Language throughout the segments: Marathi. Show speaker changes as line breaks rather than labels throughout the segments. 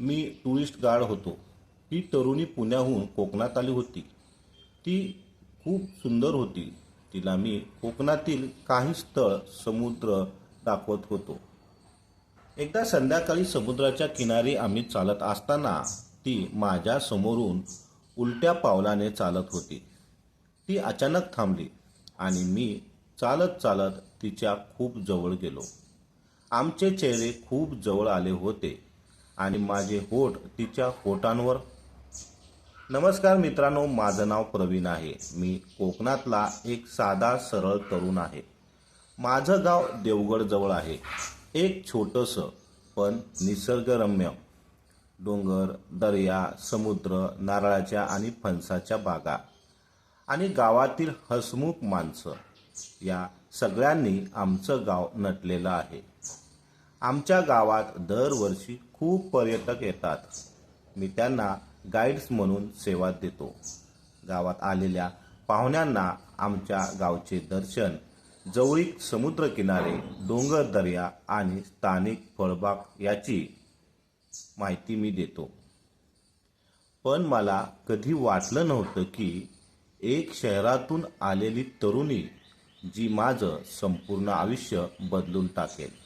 मी टुरिस्ट गार्ड होतो. ती तरुणी पुण्याहून कोकणात आली होती. ती खूप सुंदर होती. तिला मी कोकणातील काही स्थळ समुद्र दाखवत होतो. एकदा संध्याकाळी समुद्राच्या किनारी आम्ही चालत असताना ती माझ्या समोरून उलट्या पावलाने चालत होती. ती अचानक थांबली आणि मी चालत चालत तिच्या खूप जवळ गेलो. आमचे चेहरे खूप जवळ आले होते. आणि माझे होठ तिच्या होटांवर नमस्कार मित्रांनो माझं नाव प्रवीण आहे. मी कोकणातला एक साधा सरळ तरुण आहे. माझं गाव देवगडजवळ आहे. एक छोटंसं पण निसर्गरम्य. डोंगर दर्या समुद्र नारळाच्या आणि फणसाच्या बागा. आणि गावातील हसमुख माणसं. या सगळ्यांनी आमचं गाव नटलेलं आहे. आमच्या गावात दरवर्षी खूप पर्यटक येतात. मी त्यांना गाईड्स म्हणून सेवा देतो. गावात आलेल्या पाहुण्यांना आमच्या गावचे दर्शन जवळीक समुद्रकिनारे डोंगर दर्या आणि स्थानिक फळबाग याची माहिती मी देतो. पण मला कधी वाटलं नव्हतं की एक शहरातून आलेली तरुणी जी माझं संपूर्ण आयुष्य बदलून टाकेल.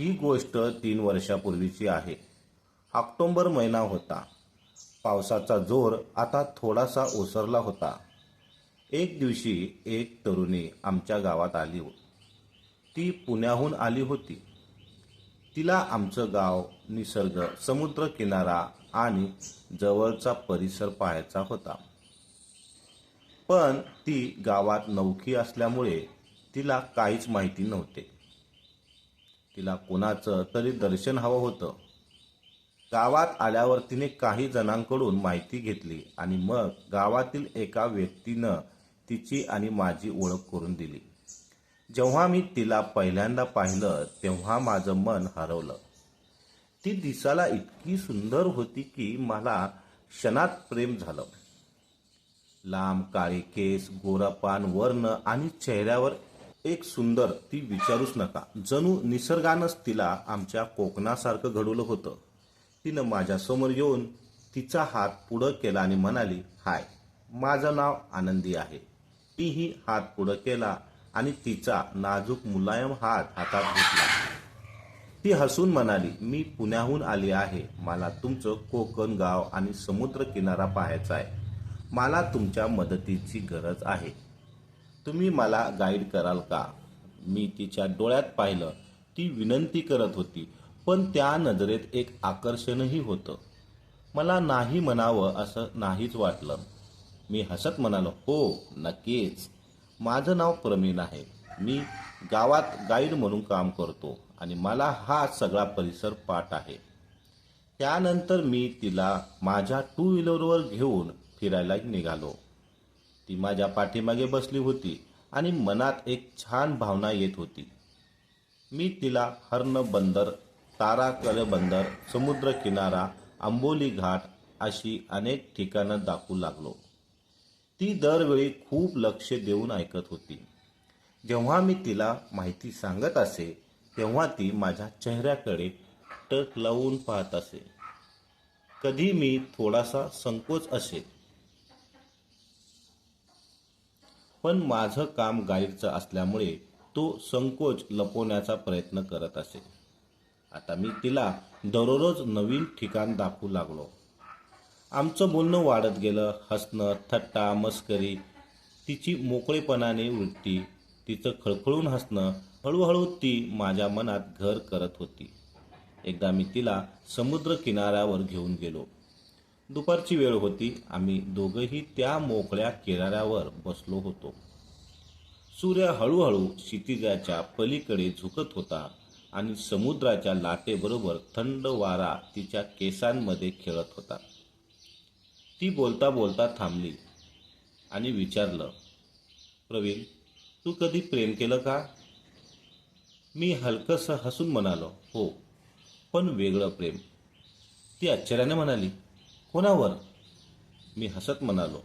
ही गोष्ट तीन वर्षापूर्वीची आहे. ऑक्टोंबर महिना होता. पावसाचा जोर आता थोडासा ओसरला होता. एक दिवशी एक तरुणी आमच्या गावात आली हो-, ती पुण्याहून आली होती. तिला आमचं गाव निसर्ग समुद्र किनारा आणि जवळचा परिसर पाहायचा होता. पण ती गावात नौकी असल्यामुळे तिला काहीच माहिती नव्हते. तिला कोणाचं तरी दर्शन हवं होतं. गावात आल्यावर तिने काही जणांकडून माहिती घेतली आणि मग गावातील एका व्यक्तीनं तिची आणि माझी ओळख करून दिली. जेव्हा मी तिला पहिल्यांदा पाहिलं तेव्हा माझं मन हरवलं. ती दिसायला इतकी सुंदर होती की मला क्षणात प्रेम झालं. लांब काळे केस गोरापान वर्ण आणि चेहऱ्यावर एक सुंदर ती विचारूच नका. जणू निसर्गानंच तिला आमच्या कोकणासारखं घडवलं होतं. तिनं माझ्यासमोर येऊन तिचा हात पुढं केला आणि म्हणाली हाय माझं नाव आनंदी आहे. तीही हात पुढं केला आणि तिचा नाजूक मुलायम हात हातात घेतला. ती हसून म्हणाली मी पुण्याहून आली आहे. मला तुमचं कोकण गाव आणि समुद्र किनारा पाहायचा आहे. मला तुमच्या मदतीची गरज आहे. तुम्ही मला गाईड कराल का? मी तिच्या डोळ्यात पाहिलं ती विनंती करत होती पण त्या नजरेत एक आकर्षणही होतं. मला नाही म्हणावं असं नाहीच वाटलं. मी हसत म्हणालो हो नक्कीच. माझं नाव प्रवीण आहे. मी गावात गाईड म्हणून काम करतो आणि मला हा सगळा परिसर पाठ आहे. त्यानंतर मी तिला माझ्या टू व्हीलरवर घेऊन फिरायला निघालो. ती माझ्या पाठीमागे बसली होती आणि मनात एक छान भावना येत होती. मी तिला हर्ण बंदर ताराकर बंदर समुद्र किनारा आंबोली घाट अशी अनेक ठिकाणं दाखवू लागलो. ती दरवेळी खूप लक्ष देऊन ऐकत होती. जेव्हा मी तिला माहिती सांगत असे तेव्हा ती माझ्या चेहऱ्याकडे टक लावून पाहत असे. कधी मी थोडासा संकोच असे पण माझं काम गाईडचं असल्यामुळे तो संकोच लपवण्याचा प्रयत्न करत असे. आता मी तिला दररोज नवीन ठिकाण दाखवू लागलो. आमचं बोलणं वाढत गेलं हसणं थट्टा मस्करी तिची मोकळेपणाने वृत्ती तिचं खळखळून हसणं हळूहळू ती माझ्या मनात घर करत होती. एकदा मी तिला समुद्र किनाऱ्यावर घेऊन गेलो. दुपारची वेळ होती. आम्ही दोघंही त्या मोकळ्या किनाऱ्यावर बसलो होतो. सूर्य हळूहळू क्षितिजाच्या पलीकडे झुकत होता आणि समुद्राच्या लाटेबरोबर थंड वारा तिच्या केसांमध्ये खेळत होता. ती बोलता बोलता थांबली आणि विचारलं प्रवीण तू कधी प्रेम केलं का? मी हलकंसं हसून म्हणालो हो पण वेगळं प्रेम. ती आश्चर्याने म्हणाली कोणावर? मी हसत म्हणालो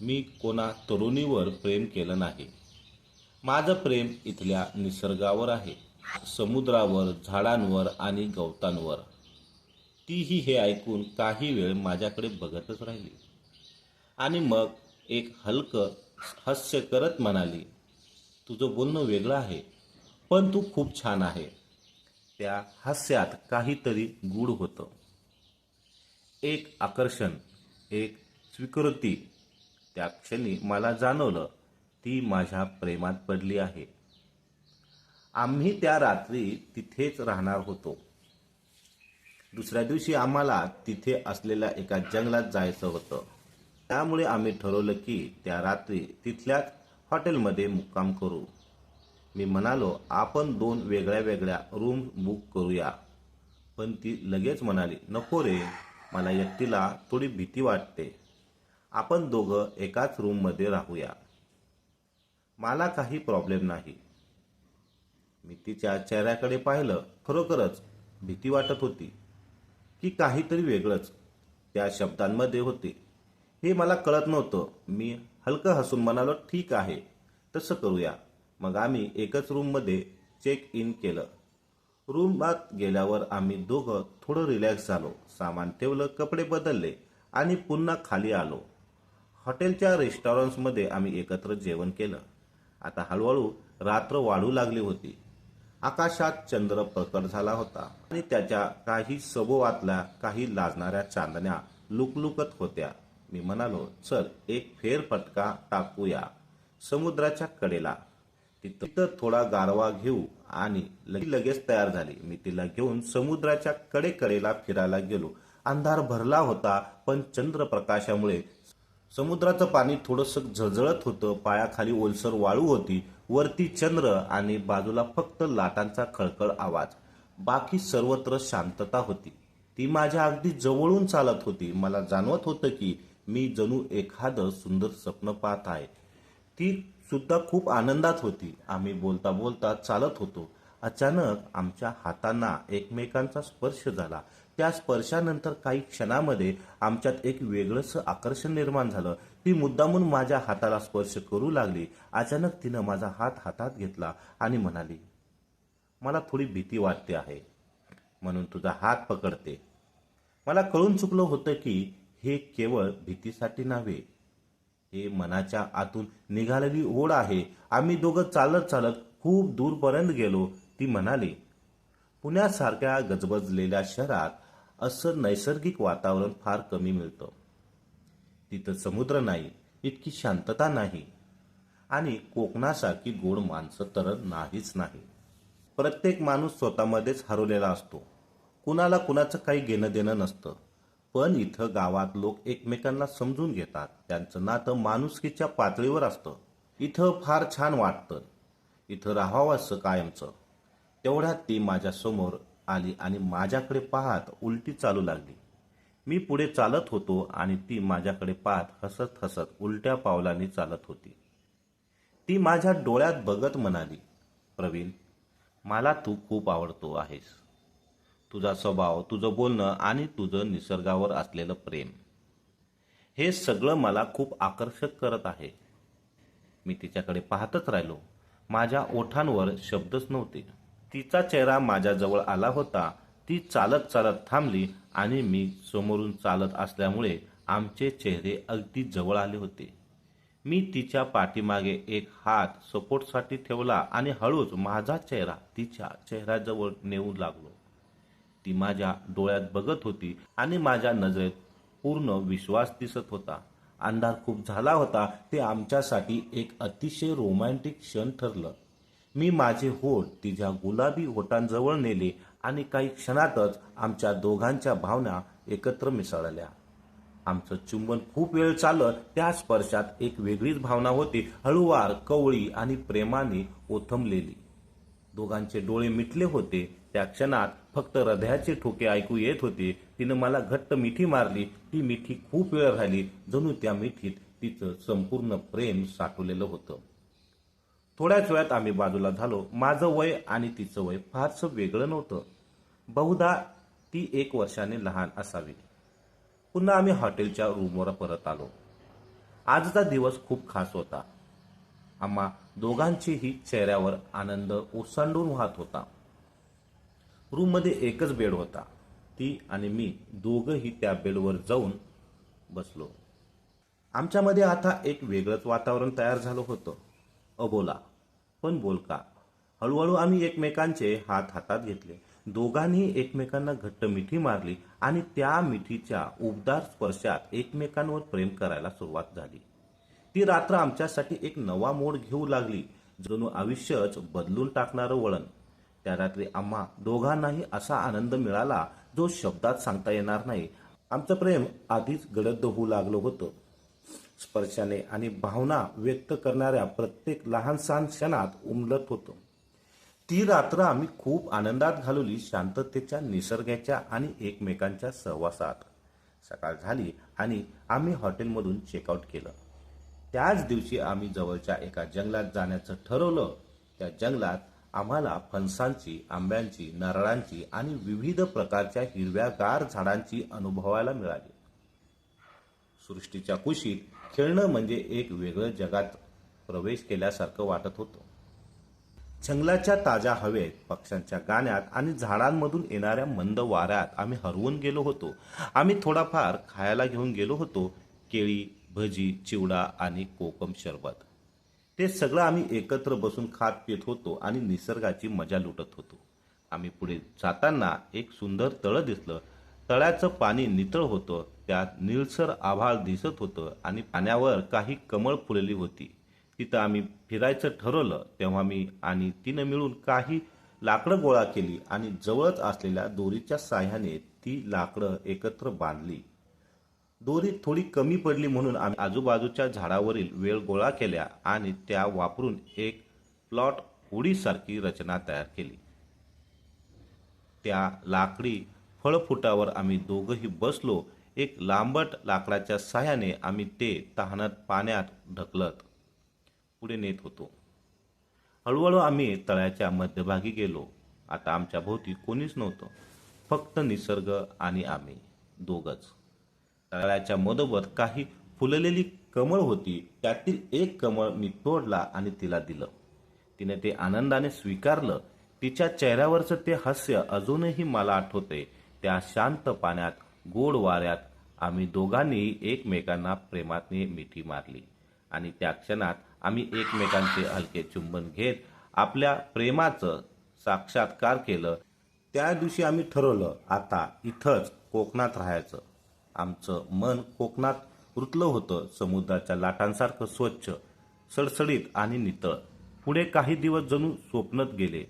मी कोणा तरुणीवर प्रेम केलं नाही. माझं प्रेम इथल्या निसर्गावर आहे समुद्रावर झाडांवर आणि गवतांवर. तीही हे ऐकून काही वेळ माझ्याकडे बघतच राहिली. आणि मग एक हलकं हास्य करत म्हणाली तुझं बोलणं वेगळं आहे पण तू खूप छान आहे. त्या हास्यात काहीतरी गूढ होतं. एक आकर्षण एक स्वीकृती. त्या क्षणी मला जाणवलं ती माझ्या प्रेमात पडली आहे. आम्ही त्या रात्री तिथेच राहणार होतो. दुसऱ्या दिवशी आम्हाला तिथे असलेल्या एका जंगलात जायचं होतं. त्यामुळे आम्ही ठरवलं की त्या रात्री तिथल्याच हॉटेलमध्ये मुक्काम करू. मी म्हणालो आपण दोन वेगळ्या वेगळ्या रूम बुक करूया. पण ती लगेच म्हणाली नको रे. मला एकटीला थोडी भीती वाटते. आपण दोघं एकाच रूममध्ये राहूया. मला काही प्रॉब्लेम नाही. मी तिच्या चेहऱ्याकडे पाहिलं खरोखरच भीती वाटत होती की काहीतरी वेगळंच त्या शब्दांमध्ये होते. हे मला कळत नव्हतं. मी हलकं हसून म्हणालो ठीक आहे तसं करूया. मग आम्ही एकच रूममध्ये चेक इन केलं. रूमात गेल्यावर आम्ही दोघं थोडं रिलॅक्स झालो. सामान ठेवलं कपडे बदलले आणि पुन्हा खाली आलो. हॉटेलच्या रेस्टॉरंट्समध्ये आम्ही एकत्र जेवण केलं. आता हळूहळू रात्र वाढू लागली होती. आकाशात चंद्र प्रकट झाला होता आणि त्याच्या काही सभोवातल्या काही लाजणाऱ्या चांदण्या लुकलुकत होत्या. मी म्हणालो चल एक फेरफटका टाकूया. समुद्राच्या कडेला. तिथं थोडा गारवा घेऊ आणि लगेच तयार झाली. मी तिला घेऊन समुद्राच्या कडेकडेला फिरायला गेलो. अंधार भरला होता पण चंद्रप्रकाशामुळे. समुद्राचं पाणी थोडंसं झळझळत होतं. पायाखाली ओलसर वाळू होती. वरती चंद्र आणि बाजूला फक्त लाटांचा खळखळ आवाज. बाकी सर्वत्र शांतता होती. ती माझ्या अगदी जवळून चालत होती. मला जाणवत होतं की मी जणू एखादं सुंदर स्वप्न पाहत आहे. ती सुद्धा खूप आनंदात होती. आम्ही बोलता बोलता चालत होतो. अचानक आमच्या हातांना एकमेकांचा स्पर्श झाला. त्या स्पर्शानंतर काही क्षणामध्ये आमच्यात एक वेगळंसं आकर्षण निर्माण झालं. ती मुद्दामून माझ्या हाताला स्पर्श करू लागली. अचानक तिनं माझा हात हातात घेतला आणि म्हणाली मला थोडी भीती वाटते आहे. म्हणून तुझा हात पकडते. मला कळून चुकलं होतं की हे केवळ भीतीसाठी नव्हे हे मनाच्या आतून निघालेली ओढ आहे. आम्ही दोघं चालत चालत खूप दूरपर्यंत गेलो. ती म्हणाली पुण्यासारख्या गजबजलेल्या शहरात असं नैसर्गिक वातावरण फार कमी मिळतं. तिथं समुद्र नाही इतकी शांतता नाही आणि कोकणासारखी गोड माणसं तर नाहीच नाही. प्रत्येक माणूस स्वतःमध्येच हरवलेला असतो. कुणाला कुणाचं काही घेणं देणं नसतं. पण इथं गावात लोक एकमेकांना समजून घेतात. त्यांचं नातं माणुसकीच्या पातळीवर असतं. इथं फार छान वाटतं. इथं राहावं असं कायमचं. तेवढ्यात ती माझ्यासमोर आली आणि माझ्याकडे पाहत उलटी चालू लागली. मी पुढे चालत होतो आणि ती माझ्याकडे पाहत हसत हसत उलट्या पावलांनी चालत होती. ती माझ्या डोळ्यात बघत म्हणाली प्रवीण मला तू खूप आवडतो आहेस. तुझा स्वभाव तुझं बोलणं आणि तुझं निसर्गावर असलेलं प्रेम. हे सगळं मला खूप आकर्षक करत आहे. मी तिच्याकडे पाहतच राहिलो. माझ्या ओठांवर शब्दच नव्हते. तिचा चेहरा माझ्याजवळ आला होता. ती चालत चालत थांबली आणि मी समोरून चालत असल्यामुळे आमचे चेहरे अगदी जवळ आले होते. मी तिच्या पाठीमागे एक हात सपोर्टसाठी ठेवला आणि हळूच माझा चेहरा तिच्या चेहऱ्याजवळ नेऊ लागलो. ती माझ्या डोळ्यात बघत होती आणि माझ्या नजरेत पूर्ण विश्वास दिसत होता. अंधार खूप झाला होता ते आमच्यासाठी एक अतिशय रोमॅन्टिक क्षण ठरलं. मी माझे होठ तिच्या गुलाबी होटांजवळ नेले आणि काही क्षणातच आमच्या दोघांच्या भावना एकत्र मिसळल्या. आमचं चुंबन खूप वेळ चाललं त्या स्पर्शात एक वेगळीच भावना होती हळूवार कवळी आणि प्रेमाने ओथंबलेली. दोघांचे डोळे मिटले होते त्या क्षणात फक्त हृदयाचे ठोके ऐकू येत होते. तिनं मला घट्ट मिठी मारली. ती मिठी खूप वेळ राहिली. जणू त्या मिठीत तिचं संपूर्ण प्रेम साठवलेलं होतं. थोड्याच वेळात आम्ही बाजूला झालो. माझं वय आणि तिचं वय फारसं वेगळं नव्हतं. बहुधा ती एक वर्षाने लहान असावी. पुन्हा आम्ही हॉटेलच्या रूमवर परत आलो. आजचा दिवस खूप खास होता. आम्हा दोघांचीही चेहऱ्यावर आनंद ओसांडून वाहत होता. रूममध्ये एकच बेड होता. ती आणि मी दोघंही त्या बेडवर जाऊन बसलो. आमच्यामध्ये आता एक वेगळंच वातावरण तयार झालं होतं. अबोला. पण बोलका हळूहळू आम्ही एकमेकांचे हात हातात घेतले. दोघांनी एकमेकांना घट्ट मिठी मारली आणि त्या मिठीच्या उबदार स्पर्शात एकमेकांवर प्रेम करायला सुरुवात झाली. ती रात्र आमच्यासाठी एक नवा मोड घेऊ लागली जणू आयुष्यच बदलून टाकणारं वळण. त्या रात्री आम्हा दोघांनाही असा आनंद मिळाला जो शब्दात सांगता येणार नाही. आमचं प्रेम आधीच गडद होऊ लागलो होतं. स्पर्शाने आणि भावना व्यक्त करणाऱ्या प्रत्येक लहान सहान क्षणात उमलत होतो. ती रात्र आम्ही खूप आनंदात घालवली शांततेच्या निसर्गाच्या आणि एकमेकांच्या सहवासात. सकाळ झाली आणि आम्ही हॉटेलमधून चेकआउट केलं. त्याच दिवशी आम्ही जवळच्या एका जंगलात जाण्याचं ठरवलं. त्या जंगलात आम्हाला फणसांची आंब्यांची नारळांची आणि विविध प्रकारच्या हिरव्यागार झाडांची अनुभवायला मिळाली. सृष्टीच्या कुशीत खेळणं म्हणजे एक वेगळं जगात प्रवेश केल्यासारखं वाटत होतं. जंगलाच्या ताज्या हवेत पक्ष्यांच्या गाण्यात आणि झाडांमधून येणाऱ्या मंद वाऱ्यात आम्ही हरवून गेलो होतो. आम्ही थोडाफार खायला घेऊन गेलो होतो. केळी भजी चिवडा आणि कोकम शरबत. ते सगळं आम्ही एकत्र बसून खात पित होतो आणि निसर्गाची मजा लुटत होतो. आम्ही पुढे जाताना एक सुंदर तळं दिसलं. तळ्याचं पाणी नितळ होतं. त्यात निळसर आभाळ दिसत होतं आणि पाण्यावर काही कमळ फुलली होती. तिथं आम्ही फिरायचं ठरवलं. तेव्हा मी आणि तिनं मिळून काही लाकडं गोळा केली आणि जवळच असलेल्या दोरीच्या साह्याने ती लाकडं एकत्र बांधली. दोरी थोडी कमी पडली म्हणून आम्ही आजूबाजूच्या झाडावरील वेळ गोळा केल्या आणि त्या वापरून एक प्लॉट उडीसारखी रचना तयार केली. त्या लाकडी फळफुटावर आम्ही दोघंही बसलो. एक लांबट लाकडाच्या सहाय्याने आम्ही ते तहानत पाण्यात ढकलत पुढे नेत होतो. हळूहळू आम्ही तळ्याच्या मध्यभागी गेलो. आता आमच्या भोवती कोणीच नव्हतं. फक्त निसर्ग आणि आम्ही दोघंच. तळ्याच्या मधोमध काही फुललेली कमळ होती. त्यातील एक कमळ मी तोडला आणि तिला दिलं. तिने ते आनंदाने स्वीकारलं. तिच्या चेहऱ्यावरचं ते हास्य अजूनही मला आठवते. त्या शांत पाण्यात गोड वाऱ्यात आम्ही दोघांनी एकमेकांना प्रेमातने मिठी मारली. आणि त्या क्षणात आम्ही एकमेकांचे हलके चुंबन घेत आपल्या प्रेमाचं साक्षात्कार केलं. त्या दिवशी आम्ही ठरवलं आता इथंच कोकणात राहायचं. आमचं मन कोकणात रुतलं होतं. समुद्राच्या लाटांसारखं स्वच्छ सडसडीत आणि नितळ. पुढे काही दिवस जणू स्वप्नत गेले.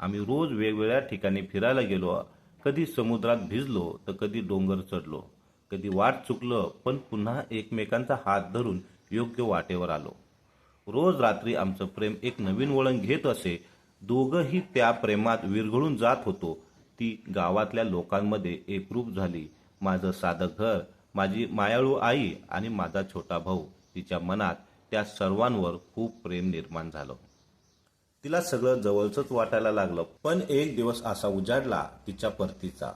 आम्ही रोज वेगवेगळ्या ठिकाणी फिरायला गेलो. कधी समुद्रात भिजलो तर कधी डोंगर चढलो. कधी वाट चुकलं पण पुन्हा एकमेकांचा हात धरून योग्य वाटेवर आलो. रोज रात्री आमचं प्रेम एक नवीन वळण घेत असे. दोघंही त्या प्रेमात विरघळून जात होतो. ती गावातल्या लोकांमध्ये एकरूप झाली. माझं साधं घर माझी मायाळू आई आणि माझा छोटा भाऊ तिच्या मनात त्या सर्वांवर खूप प्रेम निर्माण झालं. तिला सगळं जवळचंच वाटायला लागलं पण एक दिवस असा उजाडला तिच्या परतीचा.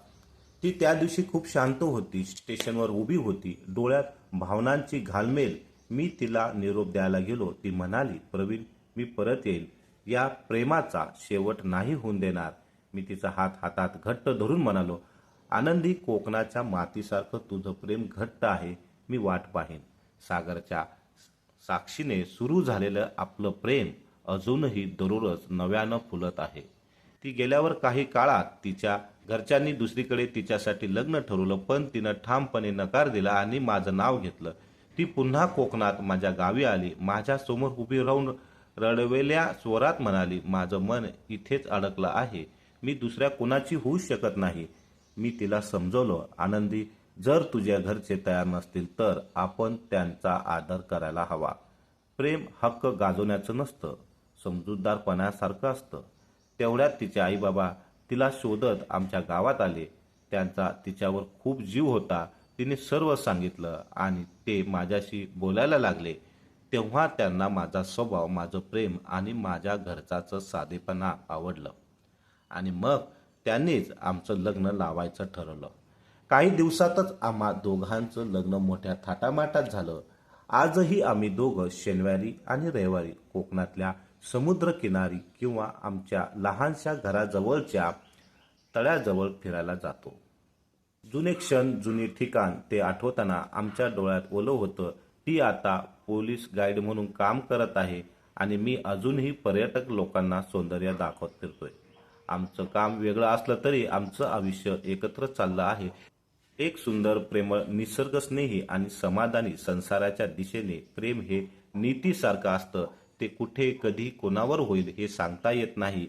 ती त्या दिवशी खूप शांत होती स्टेशनवर उभी होती डोळ्यात भावनांची घालमेल. मी तिला निरोप द्यायला गेलो ती म्हणाली प्रवीण मी परत येईल या प्रेमाचा शेवट नाही होऊन देणार. मी तिचा हात हातात घट्ट धरून म्हणालो आनंदी कोकणाच्या मातीसारखं तुझं प्रेम घट्ट आहे मी वाट पाहीन. सागरच्या साक्षीने सुरू झालेलं आपलं प्रेम अजूनही दररोज नव्यानं फुलत आहे. ती गेल्यावर काही काळात तिच्या घरच्यांनी दुसरीकडे तिच्यासाठी लग्न ठरवलं पण तिनं ठामपणे नकार दिला आणि माझं नाव घेतलं. ती पुन्हा कोकणात माझ्या गावी आली माझ्यासमोर उभी राहून रडवेल्या स्वरात म्हणाली माझं मन इथेच अडकलं आहे. मी दुसऱ्या कुणाची होऊ शकत नाही. मी तिला समजवलं. आनंदी जर तुझ्या घरचे तयार नसतील तर आपण त्यांचा आदर करायला हवा. प्रेम हक्क गाजवण्याचं नसतं समजूतदारपणासारखं असतं. तेवढ्यात तिचे आईबाबा तिला शोधत आमच्या गावात आले. त्यांचा तिच्यावर खूप जीव होता. तिने सर्व सांगितलं आणि ते माझ्याशी बोलायला लागले. तेव्हा त्यांना माझा स्वभाव माझं प्रेम आणि माझ्या घरचाचं साधेपणा आवडलं. आणि मग त्यांनीच आमचं लग्न लावायचं ठरवलं. काही दिवसातच आम्हा दोघांचं लग्न मोठ्या थाटामाटात झालं. आजही आम्ही दोघं शनिवारी आणि रविवारी कोकणातल्या समुद्रकिनारी किंवा आमच्या लहानशा घराजवळच्या तळ्याजवळ फिरायला जातो. जुने क्षण जुने ठिकाण ते आठवताना आमच्या डोळ्यात ओलं होतं. ती आता पोलीस गाईड म्हणून काम करत आहे आणि मी अजूनही पर्यटक लोकांना सौंदर्य दाखवत फिरतोय. आमचं काम वेगळं असलं तरी आमचं आयुष्य एकत्र चाललं आहे. एक सुंदर प्रेमळ निसर्गस्नेही आणि समाधानी संसाराच्या दिशेने प्रेम हे नीतीसारखं असतं. ते कुठे कधी कोणावर होईल हे सांगता येत नाही.